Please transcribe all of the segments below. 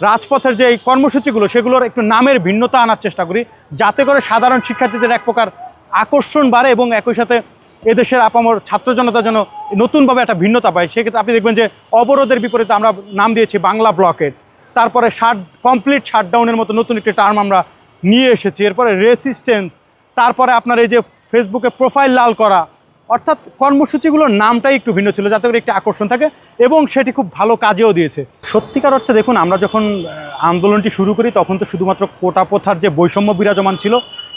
রাজপথের যে এই কর্মসূচিগুলো, সেগুলোর একটু নামের ভিন্নতা আনার চেষ্টা করি, যাতে করে সাধারণ শিক্ষার্থীদের এক প্রকার আকর্ষণ বাড়ে এবং একই সাথে এদেশের আপামর ছাত্র জনতা যেন নতুনভাবে একটা ভিন্নতা পায়। সেক্ষেত্রে আপনি দেখবেন যে অবরোধের বিপরীতে আমরা নাম দিয়েছি বাংলা ব্লকের। তারপরে শাট, কমপ্লিট শাটডাউনের মতো নতুন একটি টার্ম আমরা নিয়ে এসেছি। এরপরে রেসিস্টেন্স, তারপরে আপনার এই যে ফেসবুকে প্রোফাইল লাল করা অর্থাৎ কর্মসূচিগুলোর নামটাই একটু ভিন্ন ছিল, যাতে করে একটি আকর্ষণ থাকে এবং সেটি খুব ভালো কাজেও দিয়েছে। সত্যিকার অর্থে দেখুন, আমরা যখন আন্দোলনটি শুরু করি, তখন তো শুধুমাত্র কোটা প্রথার যে বৈষম্য বিরাজমান ছিল,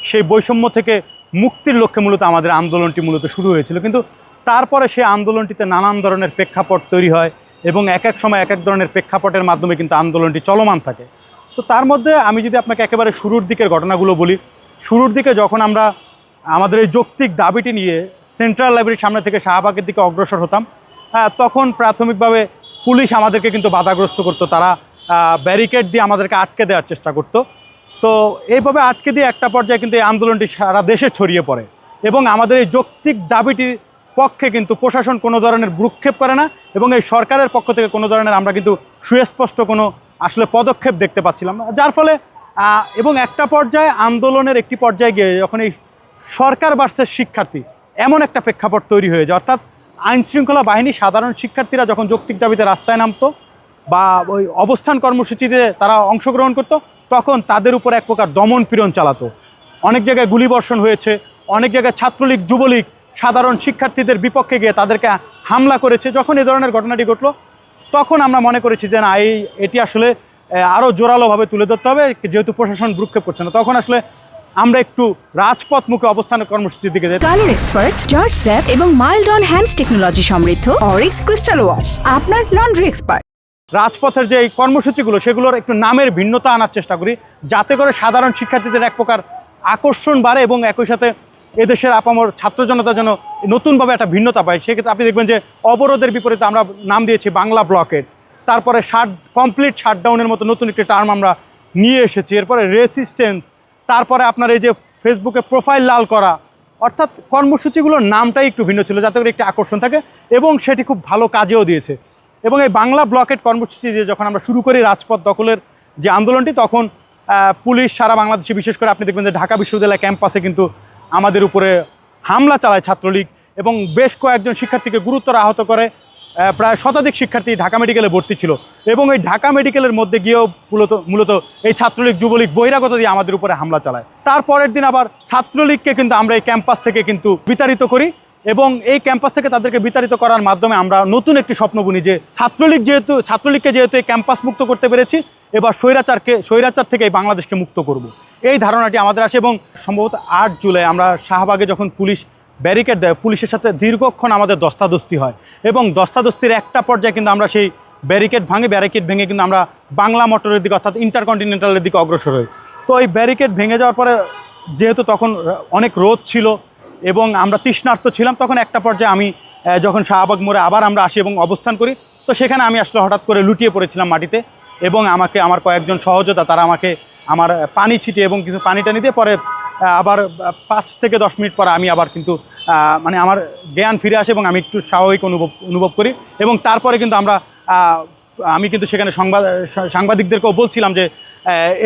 সেই বৈষম্য থেকে মুক্তির লক্ষ্যে মূলত আমাদের আন্দোলনটি মূলত শুরু হয়েছিল। কিন্তু তারপরে সেই আন্দোলনটিতে নানান ধরনের প্রেক্ষাপট তৈরি হয় এবং এক এক সময় এক এক ধরনের প্রেক্ষাপটের মাধ্যমে কিন্তু আন্দোলনটি চলমান থাকে। তো তার মধ্যে আমি যদি আপনাকে একেবারে শুরুর দিকের ঘটনাগুলো বলি, শুরুর দিকে যখন আমরা আমাদের এই যৌক্তিক দাবিটি নিয়ে সেন্ট্রাল লাইব্রেরির সামনে থেকে শাহবাগের দিকে অগ্রসর হতাম। হ্যাঁ, তখন প্রাথমিকভাবে পুলিশ আমাদেরকে কিন্তু বাধাগ্রস্ত করতো। তারা ব্যারিকেড দিয়ে আমাদেরকে আটকে দেওয়ার চেষ্টা করতো। তো এইভাবে আটকে দিয়ে একটা পর্যায়ে কিন্তু এই আন্দোলনটি সারা দেশে ছড়িয়ে পড়ে এবং আমাদের এই যৌক্তিক দাবিটির পক্ষে কিন্তু প্রশাসন কোনো ধরনের ভ্রুক্ষেপ করে না এবং এই সরকারের পক্ষ থেকে কোনো ধরনের আমরা কিন্তু সুস্পষ্ট কোনো আসলে পদক্ষেপ দেখতে পাচ্ছিলাম। যার ফলে এবং একটা পর্যায়ে আন্দোলনের একটি পর্যায়ে গিয়ে যখন এই সরকার ভার্সেস শিক্ষার্থী। এমন একটা প্রেক্ষাপট তৈরি হয়ে যায়। অর্থাৎ আইন শৃঙ্খলা বাহিনী সাধারণ শিক্ষার্থীরা যখন যৌক্তিক দাবিতে রাস্তায় নামতো বা ওই অবস্থান কর্মসূচিতে তারা অংশগ্রহণ করতো, তখন তাদের উপর এক প্রকার দমন পীড়ন চালাতো। অনেক জায়গায় গুলিবর্ষণ হয়েছে, অনেক জায়গায় ছাত্রলীগ, যুবলীগ সাধারণ শিক্ষার্থীদের বিপক্ষে গিয়ে তাদেরকে হামলা করেছে। যখন এ ধরনের ঘটনাটি ঘটলো, তখন আমরা মনে করেছি যে, না, এই, এটি আসলে আরও জোরালোভাবে তুলে ধরতে হবে, যেহেতু প্রশাসন ভ্রুক্ষেপ করছে না। তখন আসলে আমরা একটু রাজপথ মুখে অবস্থানের কর্মসূচির দিকে যাই কালার এক্সপার্ট জর্জ স্যাপ এবং মাইল্ড অন হ্যান্ডস টেকনোলজি সমৃদ্ধ অরিক্স ক্রিস্টাল ওয়াশ আপনার লন্ড্রি এক্সপার্ট। রাজপথের যে এই কর্মসূচিগুলো সেগুলোর একটু নামের ভিন্নতা আনার চেষ্টা করি যাতে করে সাধারণ শিক্ষার্থীদের এক প্রকার আকর্ষণ বাড়ে এবং একই সাথে এদেশের আপামর ছাত্র জনতা যেন নতুনভাবে একটা ভিন্নতা পায়। সেক্ষেত্রে আপনি দেখবেন যে অবরোধের বিপরীতে আমরা নাম দিয়েছি বাংলা ব্লকের। তারপরে শাট কমপ্লিট শাটডাউনের মতো নতুন একটি টার্ম আমরা নিয়ে এসেছি। এরপরে রেসিস্টেন্স তারপরে আপনার এই যে ফেসবুকে প্রোফাইল লাল করা, অর্থাৎ কর্মসূচিগুলোর নামটাই একটু ভিন্ন ছিল, যাতে করে একটি আকর্ষণ থাকে এবং সেটি খুব ভালো কাজেও দিয়েছে। এবং এই বাংলা ব্লকেট কর্মসূচি দিয়ে যখন আমরা শুরু করি রাজপথ দখলের যে আন্দোলনটি, তখন পুলিশ সারা বাংলাদেশে, বিশেষ করে আপনি দেখবেন যে ঢাকা বিশ্ববিদ্যালয় ক্যাম্পাসে কিন্তু আমাদের উপরে হামলা চালায় ছাত্রলীগ এবং বেশ কয়েকজন শিক্ষার্থীকে গুরুতর আহত করে। প্রায় শতাধিক শিক্ষার্থী ঢাকা মেডিকেলে ভর্তি ছিল এবং এই ঢাকা মেডিকেলের মধ্যে গিয়েও মূলত মূলত এই ছাত্রলীগ, যুবলীগ বহিরাগত দিয়ে আমাদের উপরে হামলা চালায় তারপরের দিন আবার ছাত্রলীগকে কিন্তু আমরা এই ক্যাম্পাস থেকে কিন্তু বিতাড়িত করি এবং এই ক্যাম্পাস থেকে তাদেরকে বিতাড়িত করার মাধ্যমে আমরা নতুন একটি স্বপ্ন বুনি যে ছাত্রলীগ যেহেতু, ছাত্রলীগকে যেহেতু এই ক্যাম্পাস মুক্ত করতে পেরেছি, এবার স্বৈরাচারকে, স্বৈরাচার থেকে এই বাংলাদেশকে মুক্ত করব। এই ধারণাটি আমাদের আসে এবং সম্ভবত আট জুলাই আমরা শাহবাগে যখন পুলিশ ব্যারিকেড দেয়, পুলিশের সাথে দীর্ঘক্ষণ আমাদের দস্তাদস্তি হয়। এবং দস্তাদস্তির একটা পর্যায়ে কিন্তু আমরা সেই ব্যারিকেড ভাঙে, ব্যারিকেড ভেঙে কিন্তু আমরা বাংলা মোটরের দিকে অর্থাৎ ইন্টারকন্টিনেন্টালের দিকে অগ্রসর হই। তো এই ব্যারিকেড ভেঙে যাওয়ার পরে যেহেতু তখন অনেক রোদ ছিল এবং আমরা তৃষ্ণার্ত ছিলাম, তখন একটা পর্যায়ে আমি যখন শাহবাগ মোড়ে আবার আমরা আসি এবং অবস্থান করি, তো সেখানে আমি আসলে হঠাৎ করে লুটিয়ে পড়েছিলাম মাটিতে এবং আমাকে, আমার কয়েকজন সহযোদ্ধা, তারা আমাকে আমার পানি ছিটিয়ে এবং কিছু পানি টানি দিয়ে পরে আবার পাঁচ থেকে দশ মিনিট পরে আমি আবার কিন্তু মানে আমার জ্ঞান ফিরে আসে এবং আমি একটু স্বাভাবিক অনুভব অনুভব করি। এবং তারপরে কিন্তু আমরা আমি কিন্তু সেখানে সংবাদ সাংবাদিকদেরকেও বলছিলাম যে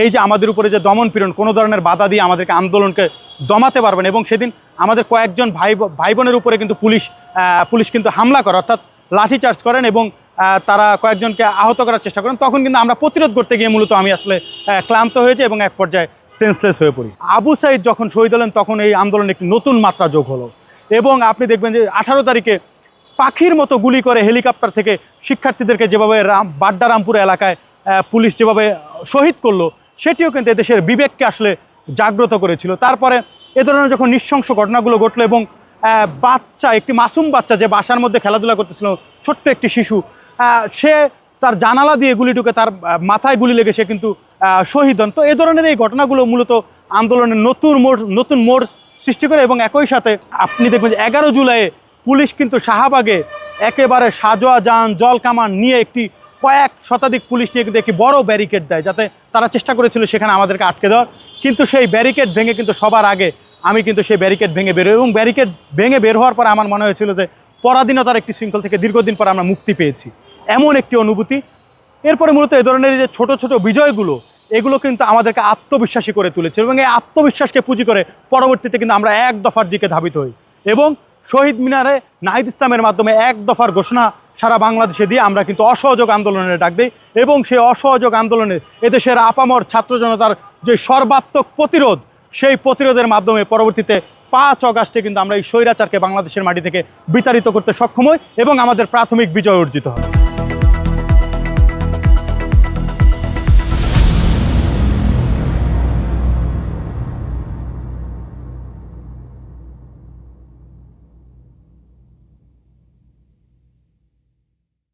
এই যে আমাদের উপরে যে দমন পীড়ন, কোনো ধরনের বাধা দিয়ে আমাদেরকে আন্দোলনকে দমাতে পারবেন। এবং সেদিন আমাদের কয়েকজন ভাই ভাই বোনের উপরে কিন্তু পুলিশ পুলিশ কিন্তু হামলা করে, অর্থাৎ লাঠিচার্জ করেন এবং তারা কয়েকজনকে আহত করার চেষ্টা করেন। তখন কিন্তু আমরা প্রতিরোধ করতে গিয়ে মূলত আমি আসলে ক্লান্ত হয়েছে এবং এক পর্যায়ে সেন্সলেস হয়ে পড়ি। আবু সাইদ যখন শহীদ হলেন, তখন এই আন্দোলনে একটি নতুন মাত্রা যোগ হলো। এবং আপনি দেখবেন যে আঠারো তারিখে পাখির মতো গুলি করে হেলিকপ্টার থেকে শিক্ষার্থীদেরকে যেভাবে রাম, বাড্ডারামপুর এলাকায় পুলিশ যেভাবে শহীদ করল, সেটিও কিন্তু এদেশের বিবেককে আসলে জাগ্রত করেছিল। তারপরে এ ধরনের যখন নৃশংস ঘটনাগুলো ঘটলো এবং বাচ্চা, একটি মাসুম বাচ্চা যে বাসার মধ্যে খেলাধুলা করতেছিল, ছোট্ট একটি শিশু সে তার জানালা দিয়ে গুলি ঢুকে তার মাথায় গুলি লেগে সে কিন্তু শহীদ হন। তো এ ধরনের এই ঘটনাগুলো মূলত আন্দোলনের নতুন মোড় নতুন মোড় সৃষ্টি করে এবং একই সাথে আপনি দেখবেন যে এগারো জুলাইয়ে পুলিশ কিন্তু শাহবাগে একেবারে সাজোয়া যান, জল কামান নিয়ে একটি কয়েক শতাধিক পুলিশ নিয়ে কিন্তু একটি বড় ব্যারিকেড দেয়, যাতে তারা চেষ্টা করেছিল সেখানে আমাদেরকে আটকে দেওয়ার। কিন্তু সেই ব্যারিকেড ভেঙে কিন্তু সবার আগে আমি কিন্তু সেই ব্যারিকেড ভেঙে বেরোই এবং ব্যারিকেড ভেঙে বের হওয়ার পর আমার মনে হয়েছিল যে পরাধীনতার একটি শৃঙ্খল থেকে দীর্ঘদিন পর আমরা মুক্তি পেয়েছি। এমন একটি অনুভূতি। এরপরে মূলত এই ধরনের যে ছোট ছোট বিজয়গুলো, এগুলো কিন্তু আমাদেরকে আত্মবিশ্বাসী করে তুলেছে এবং এই আত্মবিশ্বাসকে পুঁজি করে পরবর্তীতে কিন্তু আমরা এক দফার দিকে ধাবিত হই এবং শহীদ মিনারে নাহিদ ইসলামের মাধ্যমে এক দফার ঘোষণা সারা বাংলাদেশে দিয়ে আমরা কিন্তু অসহযোগ আন্দোলনের ডাক দিই এবং সেই অসহযোগ আন্দোলনে এদেশের আপামর ছাত্র জনতার যে সর্বাত্মক প্রতিরোধ, সেই প্রতিরোধের মাধ্যমে পরবর্তীতে পাঁচ অগাস্টে কিন্তু আমরা এই স্বৈরাচারকে বাংলাদেশের মাটি থেকে বিতাড়িত করতে সক্ষম হই এবং আমাদের প্রাথমিক বিজয় অর্জিত হয়